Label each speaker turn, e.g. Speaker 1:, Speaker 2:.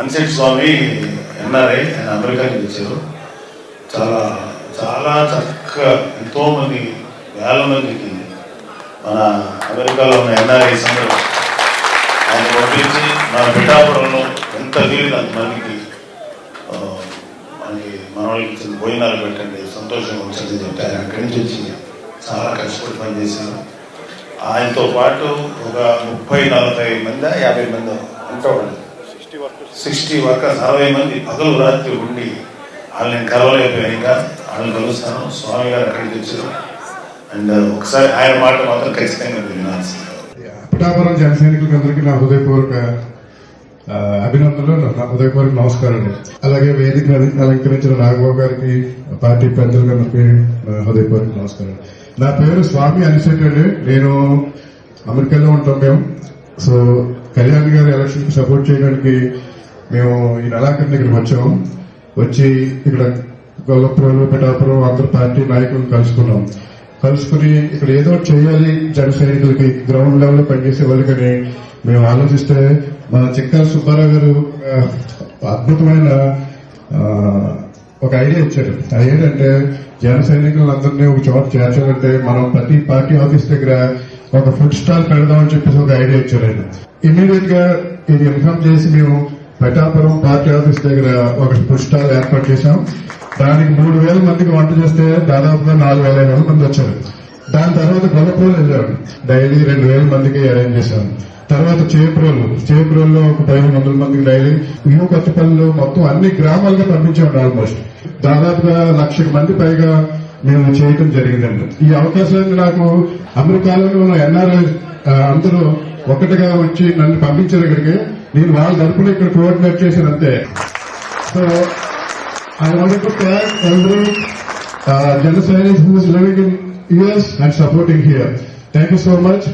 Speaker 1: Unset Swami NRI ఆయన America నుంచి వచ్చారు. చాలా చాలా చక్కగా ఎంతో మంది వేల మందికి మన అమెరికాలో ఉన్న ఎన్ఆర్ఐ సందర్భం ఆయన పంపించి మన పిఠాపురంలో ఎంత వీలు అంతమందికి మనకి మన వాళ్ళకి ఇచ్చిన భోజనాలు పెట్టండి సంతోషంగా ఉంచండి చెప్తే ఆయన అక్కడి నుంచి వచ్చి చాలా కష్టపడి పనిచేశారు. ఆయనతో పాటు ఒక ముప్పై నలభై మంది యాభై మంది ఉంటాడు సిక్స్టీ వర్కర్స్ అరవై మంది పగలు రాత్రి ఉండి వాళ్ళని కలవలేకపోయాను ఇంకా వాళ్ళని కలుస్తాను. స్వామి గారు అక్కడికి వచ్చారు. అండ్ ఒకసారి ఆయన మాట మాత్రం ఖచ్చితంగా మీరు వినాల్సింది
Speaker 2: పిఠాపురం జన సైనికులకి అందరికీ నా హృదయపూర్వక అభినందనలు నా హృదయపూర్వక నమస్కారాలు. అలాగే వేదిక అలంకరించిన నాగబాబు గారికి పార్టీ పెద్దలందరికీ నా హృదయపూర్వక నమస్కారాలు. నా పేరు స్వామి అనిశెట్ నేను అమెరికాలో ఉంటాం మేము. సో కళ్యాణ్ గారి ఎలక్షన్కి సపోర్ట్ చేయడానికి మేము ఈ నెలాఖరు ఇక్కడికి వచ్చాము వచ్చి ఇక్కడ గొల్లపురం పిఠాపురం అందరు పార్టీ నాయకులను కలుసుకున్నాం. కలుసుకుని ఇక్కడ ఏదో చేయాలి జన సైనికులకి గ్రౌండ్ లెవెల్లో పనిచేసే వాళ్ళకని మేము ఆలోచిస్తే మన చిక్కాల సుబ్బారావు గారు అద్భుతమైన ఒక ఐడియా ఇచ్చారు. ఐడియా ఏంటంటే జన సైనికులందరినీ ఒక చోట చేర్చాలంటే మనం ప్రతి పార్టీ ఆఫీస్ దగ్గర ఒక ఫుడ్ స్టాల్ పెడదామని చెప్పేసి ఒక ఐడియా ఇచ్చారు ఆయన. ఇమీడియట్గా ఇది ఇన్ఫార్మ్ చేసి మేము పెటాపురం పార్టీ ఆఫీస్ దగ్గర ఒక ఫుడ్ స్టాల్ ఏర్పాటు చేశాం. దానికి మూడు వేల మందికి వంట చేస్తే దాదాపుగా నాలుగు వేల ఐదు వందల మంది వచ్చారు. దాని తర్వాత గొల్లపూలు వెళ్ళాం. డైలీ రెండు వేల మందికి అరేంజ్ చేశాం. తర్వాత చేప్రోలు. చేప్రోల్లో ఒక పదిహేను వందల మందికి డైలీ. వ్యూ కొత్తపల్లిలో మొత్తం అన్ని గ్రామాలుగా పంపించాం ఆల్మోస్ట్ దాదాపుగా లక్ష మంది పైగా మేము చేయటం జరిగిందంట ఈ అవకాశానికి నాకు అమెరికాలో ఉన్న ఎన్ఆర్ఐ అందరూ ఒకటిగా వచ్చి నన్ను పంపించారు ఇక్కడికి. నేను వాళ్ళ తరపున ఇక్కడ coordinate చేశానంతే so Jana Sainik here thank you so much